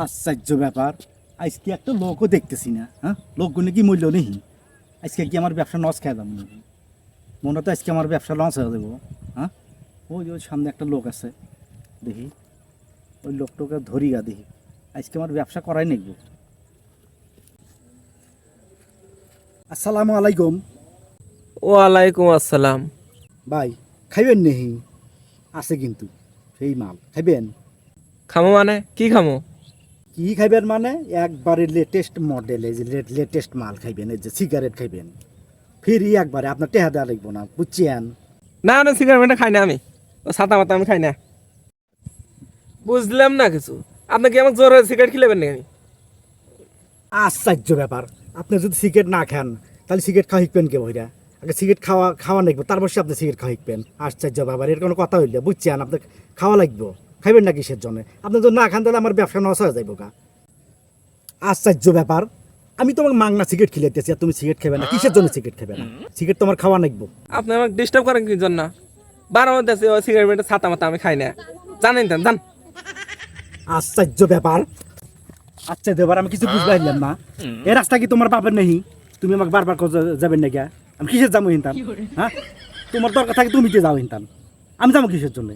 আশ্চর্য ব্যাপার। আজকে একটা লোকও দেখতেছি না হ্যাঁ? লোকগুলো কি মূল্য নেই। আজকে কি আমার ব্যবসা নস খেয়ে দাম নাকি? মনে তো আজকে আমার ব্যবসা লস হয়ে দেবো হ্যাঁ? ওই যে ওই সামনে একটা লোক আছে দেখি। ওই লোকটাকে ধরি গা দেখি। আজকে আমার ব্যবসা করাই নেব আসসালামু আলাইকুম। ওয়ালাইকুম আসসালাম। ভাই খাইবেন নেহি? আছে কিন্তু সেই মাল। খাইবেন? খামো মানে? কি খামো? কি খাইবেন মানে? একবারে লেটেস্ট মডেল এই যে লেটেস্ট মাল খাইবেন এই যে সিগারেট খাইবেন। ফ্রি একবারে আপনার টেহা দেওয়া লাগবো না বুঝছেন? না না সিগারেট খাই না আমি। সাতা মাতা আমি খাই না। বুঝলাম না কিছু। আপনি কি আমাকে জোর সিগারেট খেলেবেন নাকি আমি? আশ্চর্য ব্যাপার। আপনি যদি সিগারেট না খান তাহলে সিগারেট খাওয়া শিখবেন কে বইরা? আগে সিগারেট খাওয়া খাওয়া লাগবে তারপর সে আপনি সিগারেট খাওয়া শিখবেন। আশ্চর্য ব্যাপার এর কোনো কথা হইলে বুঝছেন? আপনার খাওয়া লাগবে। খাইবেন না কিসের জন্য? আপনি যদি না খান তাহলে আমার ব্যবসা নষ্ট হয়ে যাইব গা। আশ্চর্য ব্যাপার। আমি তোমাকে মাংনা সিগারেট খিলাইতেছি আর তুমি সিগারেট খাবে না। কিসের জন্য সিগারেট খাবে না? সিগারেট তোমার খাওয়া লাগবে আপনি আমাকে ডিস্টার্ব করেন কি জন্য? বারো মধ্যে আছে ওই সিগারেট ছাতা মাতা আমি খাই না। জানেন তো জান। আশ্চর্য ব্যাপার। আশ্চর্য ব্যাপার আমি কিছু বুঝতে পারলাম না। এই রাস্তা কি তোমার বাপের নেই তুমি আমাকে বারবার যাবেন না গিয়া আমি কিসের যাব হিনতাম? হ্যাঁ? তোমার দরকার থাকে তুমি দিয়ে যাও হিনতাম। আমি যাব কিসের জন্য?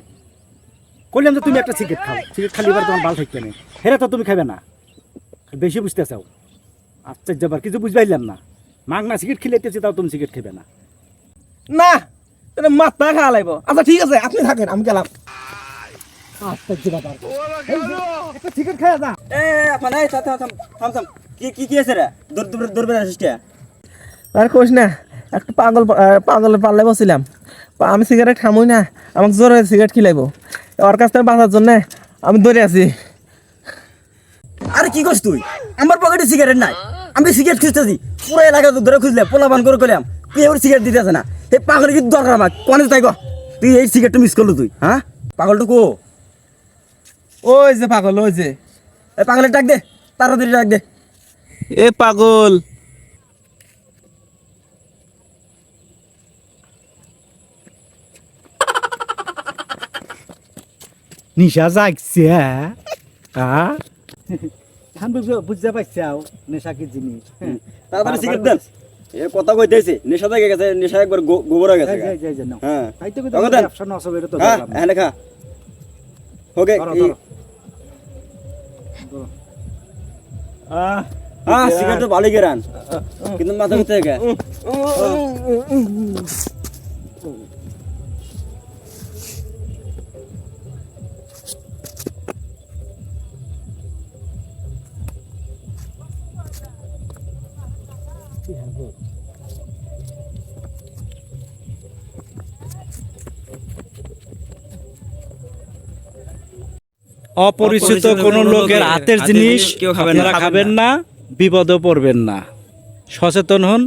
কইলাম যে তুমি একটা সিগারেট খাও। সিগারেট খালি এবার তোমার ভালো থাকবে না। হেরে তো তুমি খাবে না। বেশি বুঝতে চাও আশ্চর্য ব্যাপার কিছু বুঝতে পারলাম না মাগনা সিগারেট খিলাইতেছি তাও তুমি সিগারেট খাবে না। না এটা মাথা খাওয়া লাগবো। আচ্ছা ঠিক আছে আপনি থাকেন আমি গেলাম। আশ্চর্য ব্যাপার একটা সিগারেট খাওয়া যা। এ এখন এই থাম থাম থাম থাম কি কি কি আছে রে? দূর দূর দূর কে? আর কোশ না একটু পাগল পাগলের পাল্লে বসছিলাম। পা- আমি সিগারেট খামই না আমাকে জোর হয়ে সিগারেট খিলাইবো। ওর কাছ থেকে বাঁচার জন্য আমি ধরে আছি। আরে কি করছিস তুই? আমার পকেটে সিগারেট নাই। আমি সিগারেট খুঁজতেছি। পুরো এলাকা তো ধরে খুঁজলে পোলা বান করে করলাম তুই এবার সিগারেট দিতে আছে না? এই পাগল কি দরকার আমার কোনে তাই গো তুই এই সিগারেটটা মিস করল তুই হ্যাঁ? পাগলটা কো? ওই যে পাগল ওই যে। এই পাগলের ডাক দে তাড়াতাড়ি ডাক দে। এ পাগল। নিশা জাগছে হ্যাঁ? এখন বুঝতে পারছি আও নেশা কি জিনিস? হ্যাঁ। তাড়াতাড়ি সিগারেট দেন। এ কথা কইতেছে নেশা থেকে গেছে নেশা একবার গোবর হয়ে গেছে। হ্যাঁ। তাই তো তখন দেন। ব্যবসা এটা তো হ্যাঁ হ্যাঁ লেখা ওকে। আহ, হ্যাঁ সিগারেট তো ভালোই গেরান কিন্তু মাথা থেকে অপরিচিত কোনো লোকের হাতের জিনিস কেউ খাবেন না বিপদে পড়বেন না। সচেতন হন।